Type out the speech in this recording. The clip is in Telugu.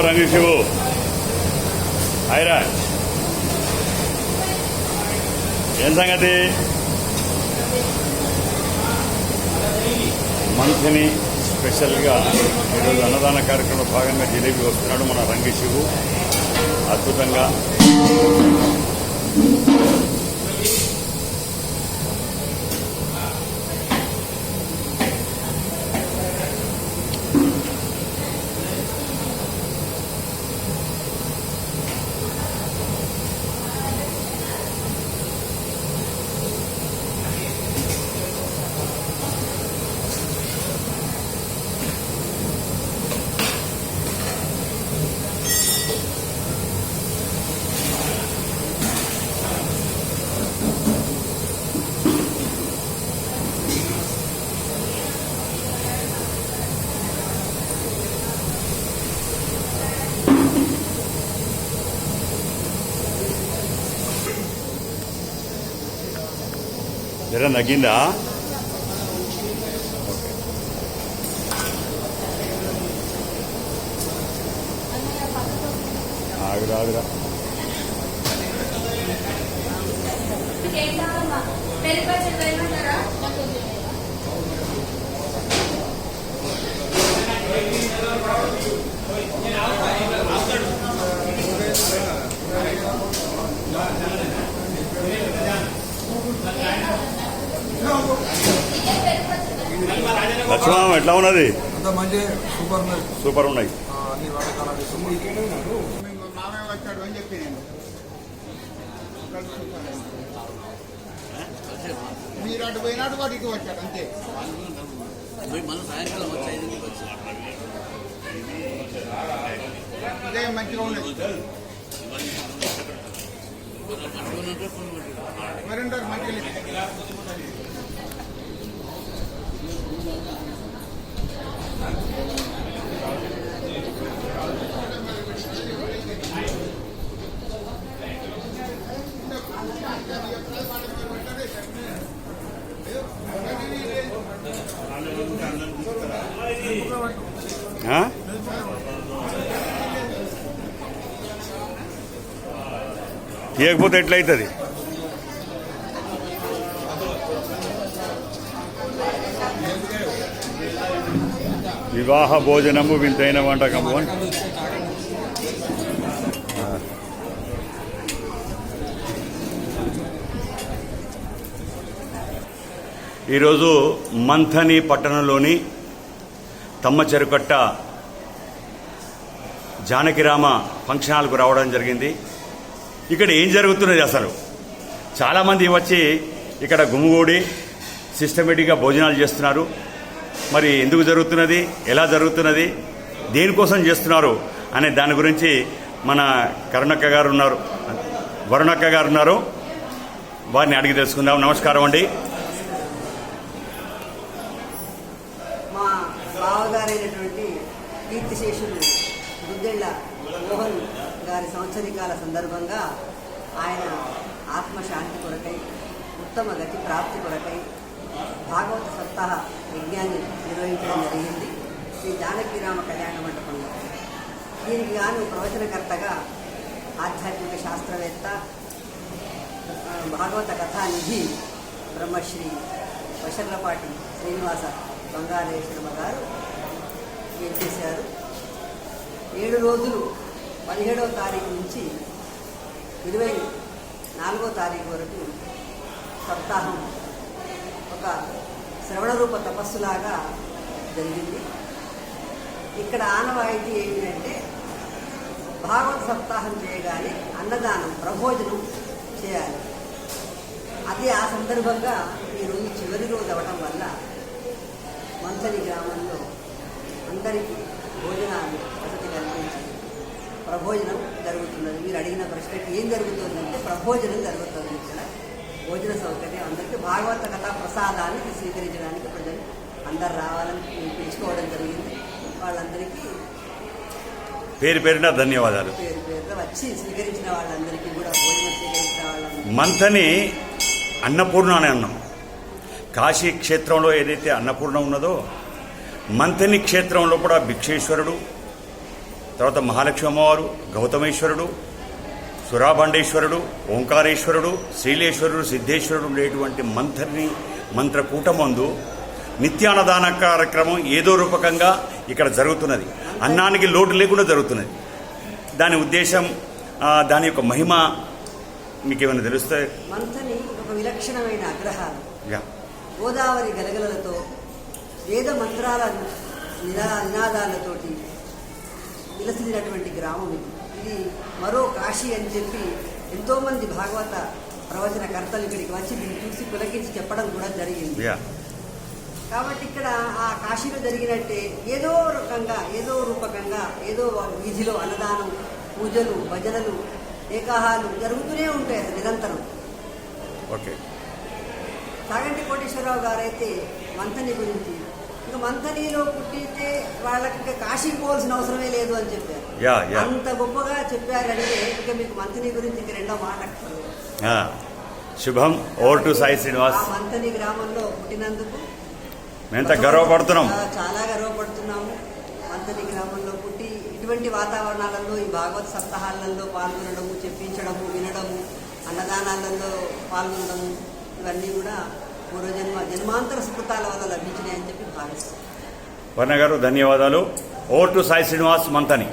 రామారావు శివు హైరాజ్. ఏం సంగతి? మంత్ని స్పెషల్గా ఈరోజు అన్నదాన కార్యక్రమంలో భాగంగా జిలేబీ వస్తున్నాడు మన రంగశివు అద్భుతంగా. జర నగ్గిందా ఆగురా ఆగురా పెళ్ళి లక్ష్మణం ఎట్లా ఉన్నది? అంత మంచి సూపర్ ఉన్నాయి. ఆ, అన్ని వంటకాలు ఇస్తున్నాం మామే వచ్చాడు అని చెప్పి నేను మీరు అటు పోయినాడు వాడు ఇటు వచ్చాడు అంతే మనం సాయంకాలం వచ్చి ఐదింటికి వచ్చి ఇదే మంచిగా. లేదు. ఆ? ఎట్లయితుంది వివాహ భోజనము వింతైన వంటకము అని ఈరోజు మంథని పట్టణంలోని తమ్మ చెరుకట్ట జానకిరామ ఫంక్షన్ హాల్కు రావడం జరిగింది. ఇక్కడ ఏం జరుగుతున్నది అసలు? చాలామంది వచ్చి ఇక్కడ గుమిగూడి సిస్టమేటిక్గా భోజనాలు చేస్తున్నారు. మరి ఎందుకు జరుగుతున్నది? ఎలా జరుగుతున్నది? దేనికోసం చేస్తున్నారు? అనే దాని గురించి మన కరుణక్క గారు ఉన్నారు. వరుణక్క గారు ఉన్నారు. వారిని అడిగి తెలుసుకుందాం. నమస్కారం అండి. కీర్తిశేషులు బుద్దెళ్ళ మోహన్ గారి సంవత్సరికాల సందర్భంగా ఆయన ఆత్మశాంతి కొరకై ఉత్తమ గతి ప్రాప్తి కొరకై భాగవత సప్తాహ యజ్ఞాన్ని నిర్వహించడం జరిగింది. శ్రీ జానకీరామ కళ్యాణ మండపంలో దీనికి గాను ప్రవచనకర్తగా ఆధ్యాత్మిక శాస్త్రవేత్త భాగవత కథానిధి బ్రహ్మశ్రీ వశర్లపాటి శ్రీనివాస బంగారేశ్వరమ్మ గారు చేశారు. ఏడు రోజులు పదిహేడవ తారీఖు నుంచి ఇరవై నాలుగో తారీఖు వరకు సప్తాహం ఒక శ్రవణ రూప తపస్సులాగా జరిగింది. ఇక్కడ ఆనవాయితీ ఏంటంటే భాగవత సప్తాహం చేయగానే అన్నదానం ప్రభోజనం చేయాలి. అది ఆ సందర్భంగా ఈ రోజు చివరి రోజు అవ్వడం వల్ల మంచని గ్రామంలో అందరికీ భోజనాలు వసతి కల్పించి ప్రభోజనం జరుగుతున్నది. మీరు అడిగిన ప్రశ్నకి ఏం జరుగుతుందంటే ప్రభోజనం జరుగుతుంది ఇక్కడ. భోజన సౌకర్యం అందరికీ. భాగవత కథా ప్రసాదాన్ని స్వీకరించడానికి ప్రజలు అందరు రావాలని పిలుచుకోవడం జరిగింది. వాళ్ళందరికీ పేరు పేరున ధన్యవాదాలు. పేరు పేరుగా వచ్చి స్వీకరించిన వాళ్ళందరికీ కూడా భోజనం స్వీకరించిన వాళ్ళందరికీ మంథని అన్నపూర్ణ అని అన్నాం. కాశీ క్షేత్రంలో ఏదైతే అన్నపూర్ణ ఉన్నదో మంథని క్షేత్రంలో కూడా భిక్షేశ్వరుడు తర్వాత మహాలక్ష్మి అమ్మవారు గౌతమేశ్వరుడు సురాభండేశ్వరుడు ఓంకారేశ్వరుడు శ్రీలేశ్వరుడు సిద్ధేశ్వరుడు ఉండేటువంటి మంత్రిని మంత్రకూటమందు నిత్యాన్నదాన కార్యక్రమం ఏదో రూపకంగా ఇక్కడ జరుగుతున్నది. అన్నానికి లోటు లేకుండా జరుగుతున్నది. దాని ఉద్దేశం దాని యొక్క మహిమ మీకు ఏమైనా తెలుస్తే? మంథని ఒక విలక్షణమైన అగ్రహారం. గోదావరి గలగలలతో వేద మంత్రాల నినా నినాదాలతోటి విలసిల్లినటువంటి గ్రామం ఇది. ఇది మరో కాశీ అని చెప్పి ఎంతోమంది భాగవత ప్రవచనకర్తలు ఇక్కడికి వచ్చి దీన్ని చూసి పులకించి చెప్పడం కూడా జరిగింది. కాబట్టి ఇక్కడ ఆ కాశీలో జరిగినట్టే ఏదో రకంగా ఏదో రూపకంగా ఏదో వీధిలో అన్నదానం పూజలు భజనలు ఏకాహాలు జరుగుతూనే ఉంటాయి నిరంతరం. ఓకే సాగంటి కోటేశ్వరరావు గారైతే మంథని గురించి ఇక మంథనిలో పుట్టితే వాళ్ళకి ఇక కాశీకి పోవాల్సిన అవసరమే లేదు అని చెప్పారు. Yeah yeah. అంత గొప్పగా చెప్పారంటే ఇక మీకు మంథని గురించి ఇక రెండో మాట. ఆ, శుభం ఓవర్ టు సాయి శ్రీనివాస్. ఆ మంథని గ్రామంలో పుట్టినందుకు మేమంతా గర్వపడుతున్నాం. చా- చాలా గర్వపడుతున్నాము. మంథని గ్రామంలో పుట్టి ఇటువంటి వాతావరణాలలో ఈ భాగవత సప్తాహాలలో పాల్గొనడము చెప్పించడము వినడము అన్నదానాలలో పాల్గొనడము ఇవన్నీ కూడా పూర్వజన్మ జన్మాంతర సుకృతాల వల్ల లభించినాయని చెప్పి భావిస్తాను వర్ణ గారు ధన్యవాదాలు. ఓటు సాయి శ్రీనివాస్ మంతని.